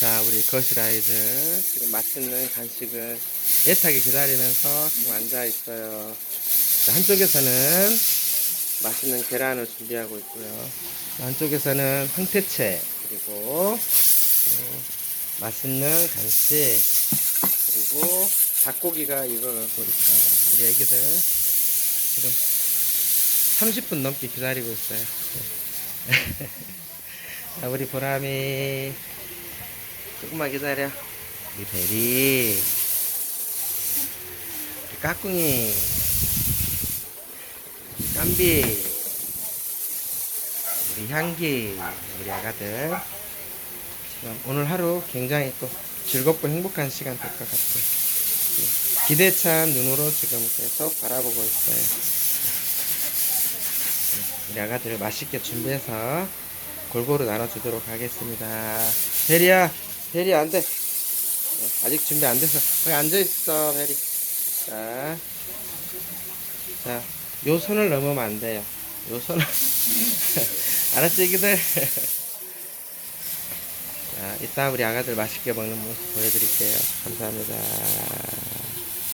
자, 우리 거실 아이들 지금 맛있는 간식을 애타게 기다리면서 지금 앉아 있어요. 자, 한쪽에서는 맛있는 계란을 준비하고 있고요. 한쪽에서는 황태채 그리고 어, 맛있는 간식 그리고 닭고기가 익어가고 있어요. 우리 애기들 지금 30분 넘게 기다리고 있어요. 네. 자, 우리 보람이 조금만 기다려. 우리 베리, 우리 까꿍이, 우리 깜비, 우리 향기, 우리 아가들. 지금 오늘 하루 굉장히 또 즐겁고 행복한 시간 될 것 같아요. 예, 기대찬 눈으로 지금 계속 바라보고 있어요. 예, 우리 아가들 맛있게 준비해서 골고루 나눠주도록 하겠습니다. 베리야, 베리 안 돼. 어, 아직 준비 안 돼서 거기 앉아 있어, 베리. 자, 자, 요 선을 넘으면 안 돼요. 요 선을. 알았지, 애기들? 자, 이따 우리 아가들 맛있게 먹는 모습 보여드릴게요. 감사합니다.